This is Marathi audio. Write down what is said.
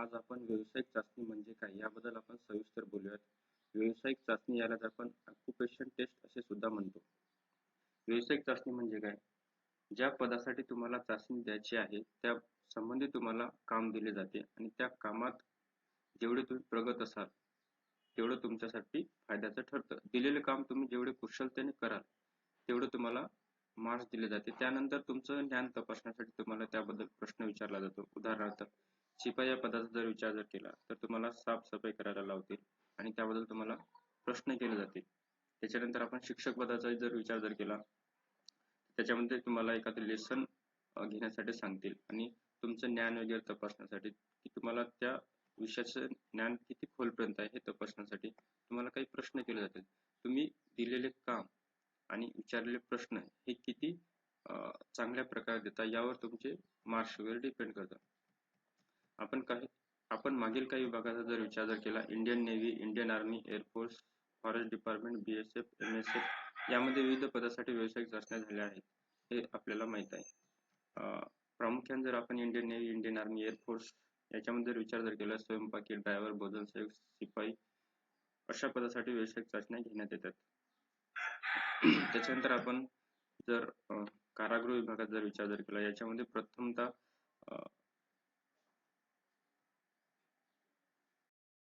आज आपण व्यावसायिक चाचणी म्हणजे काय याबद्दल आपण सविस्तर बोलूयात. व्यावसायिक चाचणी यालाच आपण ऑक्युपेशन टेस्ट असे सुद्धा म्हणतो. व्यावसायिक चाचणी म्हणजे काय? ज्या पदासाठी तुम्हाला चाचणी द्यायची आहे त्या संबंधी तुम्हाला काम दिले जाते आणि त्या कामात जेवढे तुम्ही प्रगत असाल तेवढं तुमच्यासाठी फायद्याचं ठरतं. दिलेले काम तुम्ही जेवढे कुशलतेने कराल तेवढं तुम्हाला मार्क्स दिले जाते. त्यानंतर तुमचं ज्ञान तपासण्यासाठी तुम्हाला त्याबद्दल प्रश्न विचारला जातो. उदाहरणार्थ शिपाई या पदाचा जर विचार जर केला तर तुम्हाला साफसफाई करायला लावतील आणि त्याबद्दल तुम्हाला प्रश्न केले जातील. त्याच्यानंतर आपण शिक्षक पदाचा जर विचार जर केला त्याच्यामध्ये तुम्हाला एखादं लेसन घेण्यासाठी सांगतील आणि तुमचं ज्ञान वगैरे तपासण्यासाठी की तुम्हाला त्या विषयाचं ज्ञान किती खोलपर्यंत आहे हे तपासण्यासाठी तुम्हाला काही प्रश्न केले जातील. तुम्ही दिलेले काम आणि विचारलेले प्रश्न हे किती चांगल्या प्रकारे देता यावर तुमचे मार्क्स वगैरे डिपेंड करतात. आपण काही आपण मागील काही विभागाचा जर विचार जर केला Indian navy, Indian army, air force, forest department, BSF, F यामध्ये विविध पदासाठी व्यावसायिक चाचण्या झाल्या आहेत हे आपल्याला माहीत आहे. प्रामुख्याने जर आपण Indian navy, Indian army, air force याच्यामध्ये जर विचार जर केला स्वयंपाकी, ड्रायव्हर, भोजन सेवक, शिपाई अशा पदासाठी व्यावसायिक चाचण्या घेण्यात येतात. त्याच्यानंतर आपण जर कारागृह विभागात जर विचार जर केला याच्यामध्ये प्रथमतः